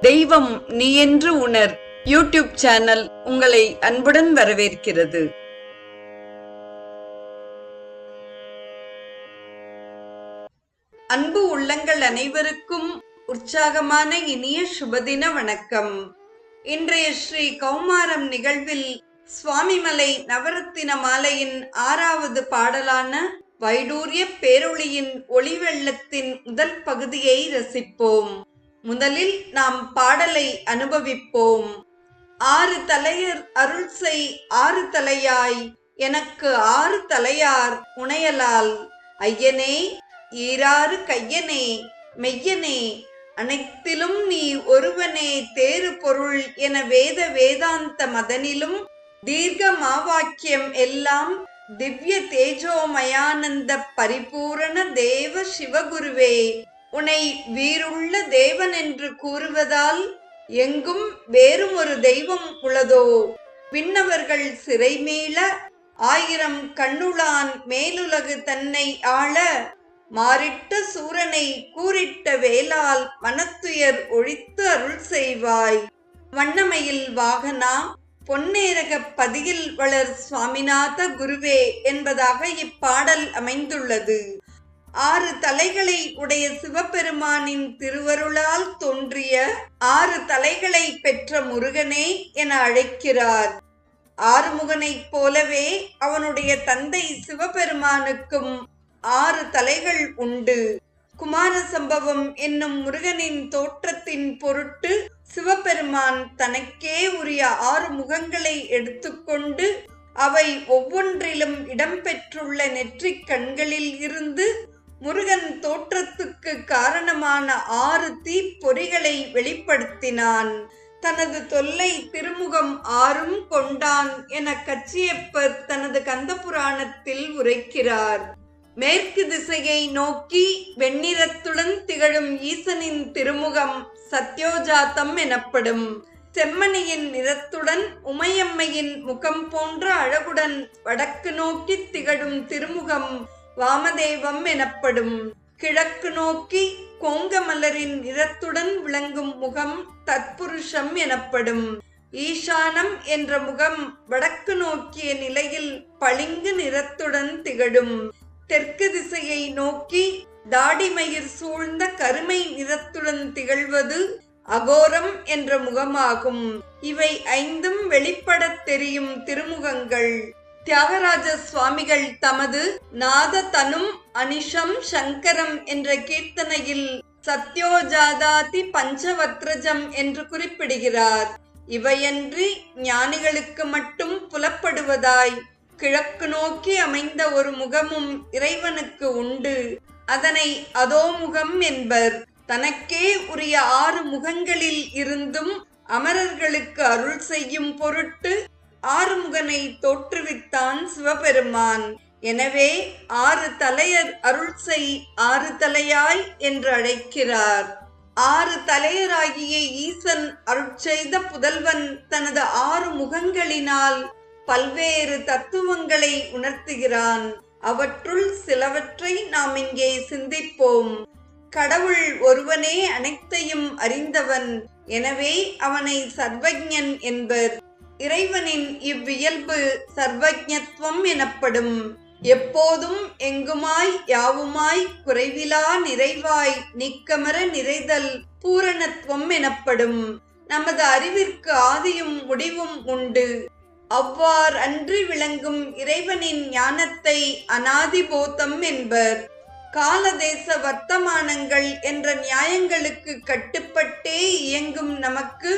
தெய்வம் நீ என்று உணர். யூடியூப் சேனல் உங்களை அன்புடன் வரவேற்கிறது. அன்பு உள்ளங்கள் அனைவருக்கும் உற்சாகமான இனிய சுபதின வணக்கம். இன்றைய ஸ்ரீ கௌமாரம் நிகழ்வில் சுவாமிமலை நவரத்தின மாலையின் ஆறாவது பாடலான வைடூரிய பேரொளியின் ஒளிவெள்ளத்தின் முதல் பகுதியை ரசிப்போம். முதலில் நாம் பாடலை அனுபவிப்போம். ஆறு தலையர் அருள் செய் ஆறு தலையாய் எனக்கு ஆறு தலையார் உணையலால் ஐயனே ஈராறு கையனே மெய்யனே அனைத்திலும் நீ ஒருவனே தேறு பொருள் என வேத வேதாந்த மதனிலும் தீர்க்க மாவாக்கியம் எல்லாம் திவ்ய தேஜோமயானந்த பரிபூரண தேவ சிவகுருவே. உன்னை வீருள்ள தேவன் என்று கூறுவதால் எங்கும் வேறும் ஒரு தெய்வம் உளதோ விண்ணவர்கள் சிறை மீள ஆயிரம் கண்ணுளான் மேலுலகு தன்னை ஆள மாறிட்ட சூரனை கூறிட்ட வேளால் மனத்துயர் ஒழித்து அருள் செய்வாய். வண்ணமையில் வாகனா பொன்னேரக பதியில் வளர் சுவாமிநாத குருவே என்பதாக இப்பாடல் அமைந்துள்ளது. ஆறு தலைகளை உடைய சிவபெருமானின் திருவருளால் தோன்றிய ஆறு தலைகளை பெற்ற முருகனே என அழைக்கிறார். ஆறுமுகனைப் போலவே அவனுடைய தந்தை சிவபெருமானுக்கும் ஆறு தலைகள் உண்டு. குமார சம்பவம் என்னும் முருகனின் தோற்றத்தின் பொருட்டு சிவபெருமான் தனக்கே உரிய ஆறு முகங்களை எடுத்துக்கொண்டு அவை ஒவ்வொன்றிலும் இடம்பெற்றுள்ள நெற்றிக் கண்களில் இருந்து முருகன் தோற்றத்துக்கு காரணமான ஆறு தீப்பொறிகளை வெளிப்படுத்தினான். தனது தொல்லை திருமுகம் ஆறும் கொண்டான் என கச்சியப்பர் தனது கந்த புராணத்தில் உரைக்கிறார். மேற்கு திசையை நோக்கி வெண்ணிறத்துடன் திகழும் ஈசனின் திருமுகம் சத்யோஜாத்தம் எனப்படும். செம்மணியின் நிறத்துடன் உமையம்மையின் முகம் போன்ற அழகுடன் வடக்கு நோக்கி திகழும் திருமுகம் வாமதேவம் எனப்படும். கிழக்கு நோக்கி கோங்கமலரின் நிறத்துடன் விளங்கும் முகம் தத்புருஷம் எனப்படும். ஈசானம் என்ற முகம் வடக்கு நோக்கிய நிலையில் பளிங்கு நிறத்துடன் திகழும். தெற்கு திசையை நோக்கி தாடிமயிர் சூழ்ந்த கருமை நிறத்துடன் திகழ்வது அகோரம் என்ற முகமாகும். இவை ஐந்தும் வெளிப்படத் தெரியும் திருமுகங்கள். தியாகராஜ சுவாமிகள் தமது நாத தனும் அனிஷம் சங்கரம் என்ற கீர்த்தனையில் சத்யோஜாதாதி பஞ்சவத்ரஜம் என்று குறிப்பிடுகிறார். இவையன்றி ஞானிகளுக்கு மட்டும் புலப்படுவதாய் கிழக்கு நோக்கி அமைந்த ஒரு முகமும் இறைவனுக்கு உண்டு. அதனை அதோமுகம் என்பர். தனக்கே உரிய ஆறு முகங்களில் இருந்தும் அமரர்களுக்கு அருள் செய்யும் பொருட்டு ஆறுமுகனை தோற்றுவித்தான் சிவபெருமான். எனவே ஆறு தலையர் அருள் செய் ஆறு தலையாய் என்று அழைக்கிறார். ஆறு தலையராகிய ஈசன் அருட்செய்த புதல்வன் தனது ஆறு முகங்களினால் பல்வேறு தத்துவங்களை உணர்த்துகிறான். அவற்றுள் சிலவற்றை நாம் இங்கே சிந்திப்போம். கடவுள் ஒருவனே அனைத்தையும் அறிந்தவன். எனவே அவனை சர்வஜன் என்பர். இறைவனின் இவ்வியல்பு சர்வஜத்துவம் எனப்படும். எப்போதும் எங்குமாய் யாவுமாய் குறைவிலா நிறைவாய் நீக்கமர நிறைதல் பூரணத்துவம் எனப்படும். நமது அறிவிற்கு ஆதியும் முடிவும் உண்டு. அவ்வார் அன்று விளங்கும் இறைவனின் ஞானத்தை அனாதிபோதம் என்பர். காலதேச வர்த்தமானங்கள் என்ற நியாயங்களுக்கு கட்டுப்பட்டே இயங்கும் நமக்கு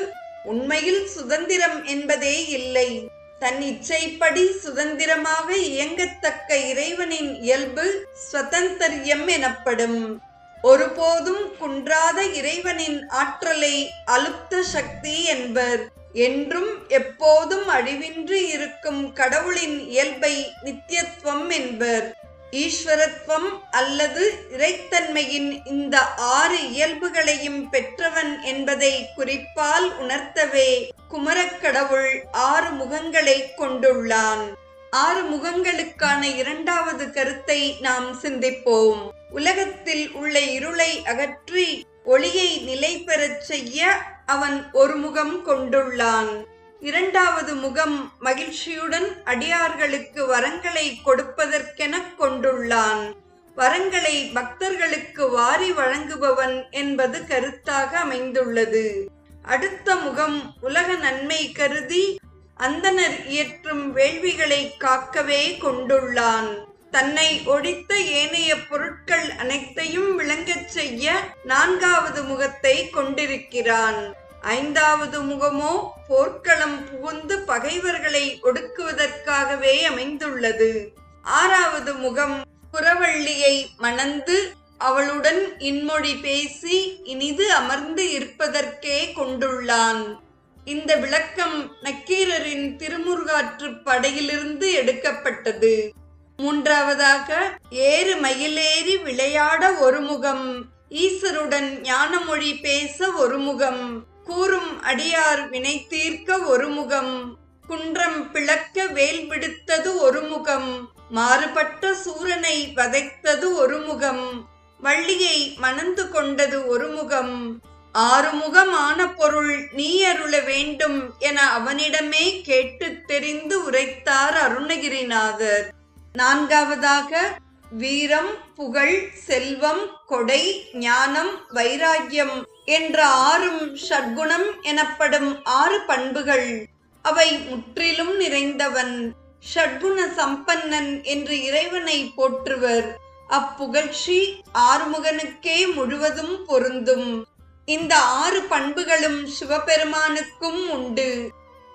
உண்மையில் சுதந்திரம் என்பதே இல்லை. தன் இச்சைப்படி சுதந்திரமாக இயங்கத்தக்க இறைவனின் இயல்பு ஸ்வதந்தரியம் எனப்படும். ஒருபோதும் குன்றாத இறைவனின் ஆற்றலை அலுப்த சக்தி என்பர். என்றும் எப்போதும் அழிவின்றி இருக்கும் கடவுளின் இயல்பை நித்தியத்துவம் என்பர். ஈஸ்வரத்துவம் அல்லது இறைத்தன்மையின் இந்த ஆறு இயல்புகளையும் பெற்றவன் என்பதை குறிப்பால் உணர்த்தவே குமரக்கடவுள் ஆறு முகங்களை கொண்டுள்ளான். ஆறு முகங்களுக்கான இரண்டாவது கருத்தை நாம் சிந்திப்போம். உலகத்தில் உள்ள இருளை அகற்றி ஒளியை நிலை பெறச் செய்ய அவன் ஒரு முகம் கொண்டுள்ளான். இரண்டாவது முகம் மகிழ்ச்சியுடன் அடியார்களுக்கு வரங்களை கொடுப்பதற்கெனக் கொண்டுள்ளான். வரங்களை பக்தர்களுக்கு வாரி வழங்குபவன் என்பது கருத்தாக அமைந்துள்ளது. அடுத்த முகம் உலக நன்மை கருதி அந்தனர் இயற்றும் வேள்விகளை காக்கவே கொண்டுள்ளான். தன்னை ஒழித்த ஏனைய பொருட்கள் அனைத்தையும் விளங்கச் செய்ய நான்காவது முகத்தை கொண்டிருக்கிறான். ஐந்தாவது முகமோ போர்க்களம் புகுந்து பகைவர்களை ஒடுக்குவதற்காகவே அமைந்துள்ளது. ஆறாவது முகம் புறவள்ளியை மணந்து அவளுடன் இன்மொழி பேசி இனிது அமர்ந்து இருப்பதற்கே கொண்டுள்ளான். இந்த விளக்கம் நக்கீரரின் திருமுருகாற்று படையிலிருந்து எடுக்கப்பட்டது. மூன்றாவதாக ஏறு மயிலேறி விளையாட ஒரு முகம் ஈசருடன் ஞானமொழி பேச ஒரு முகம். கூறும் அடியார் வினை தீர்க்க ஒரு முகம். குன்றம் பிளக்க வேல் விடுத்தது ஒரு முகம். மாறுபட்ட சூரனை வதைத்தது ஒரு முகம். வள்ளியை மணந்து கொண்டது ஒரு முகம். ஆறுமுகமான பொருள் நீ அருள வேண்டும் என அவனிடமே கேட்டு தெரிந்து உரைத்தார் அருணகிரிநாதர். நான்காவதாக வீரம் புகழ் செல்வம் கொடை ஞானம் வைராக்கியம் என்ற ஆறும் ஷட்குணம் எனப்படும் ஆறு பண்புகள். அவை முற்றிலும் நிறைந்தவன். ஷட்குண சம்பன்னன் என்று இறைவனை போற்றுவர். அப்புகழ்ச்சி ஆறுமுகனுக்கே முழுவதும் பொருந்தும். இந்த ஆறு பண்புகளும் சிவபெருமானுக்கும் உண்டு.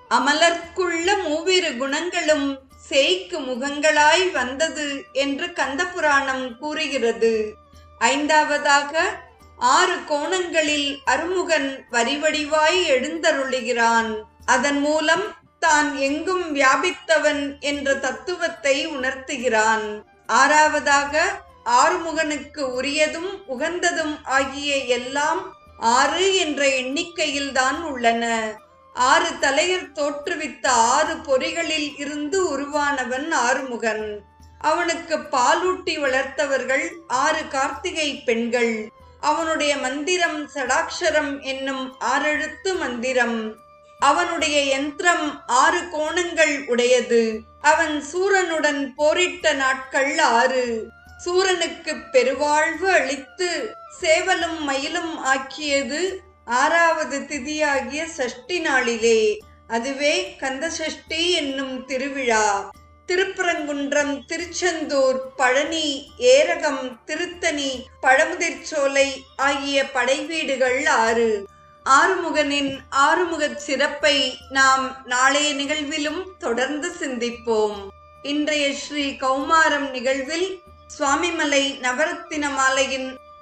அமலர்க்குள்ள மூவிரு குணங்களும் சேய்க்கு முகங்களாய் வந்தது என்று கந்தபுராணம் கூறுகிறது. ஐந்தாவதாக ஆறு கோணங்களில் அருமுகன் வரிவடிவாய் எழுந்தருளுகிறான் அதன் மூலம் தான் எங்கும் வியாபித்தவன் என்ற தத்துவத்தை உணர்த்துகிறான். ஆறாவதாக ஆறுமுகனுக்கு உரியதும் உகந்ததும் ஆகிய எல்லாம் ஆறு என்ற எண்ணிக்கையில்தான் உள்ளன. ஆறு தலையர் தோற்றுவித்த ஆறு பொறிகளில் இருந்து உருவானவன் ஆறுமுகன். அவனுக்கு பாலூட்டி வளர்த்தவர்கள் ஆறு கார்த்திகை பெண்கள். அவனுடைய மந்திரம் சடாட்சரம் என்னும் ஆறெழுத்து மந்திரம். அவனுடைய யந்திரம் ஆறு கோணங்கள் உடையது. அவன் சூரனுடன் போரிட்ட நாட்கள் ஆறு. சூரனுக்கு பெருவாழ்வு அளித்து சேவலும் மயிலும் ஆக்கியது ஆறாவது திதியாகிய சஷ்டி நாளிலே. அதுவே கந்த சஷ்டி என்னும் திருவிழா. திருப்பரங்குன்றம் திருச்செந்தூர் பழனி ஏரகம் திருத்தணி பழமுதிர்ச்சோலை ஆகிய படைவீடுகள் ஆறு. ஆறுமுகனின் ஆறுமுகச் சிறப்பை நாம் நாளைய நிகழ்விலும் தொடர்ந்து சிந்திப்போம். இன்றைய ஸ்ரீ கௌமாரம் நிகழ்வில் சுவாமிமலை நவரத்தின மாலையின்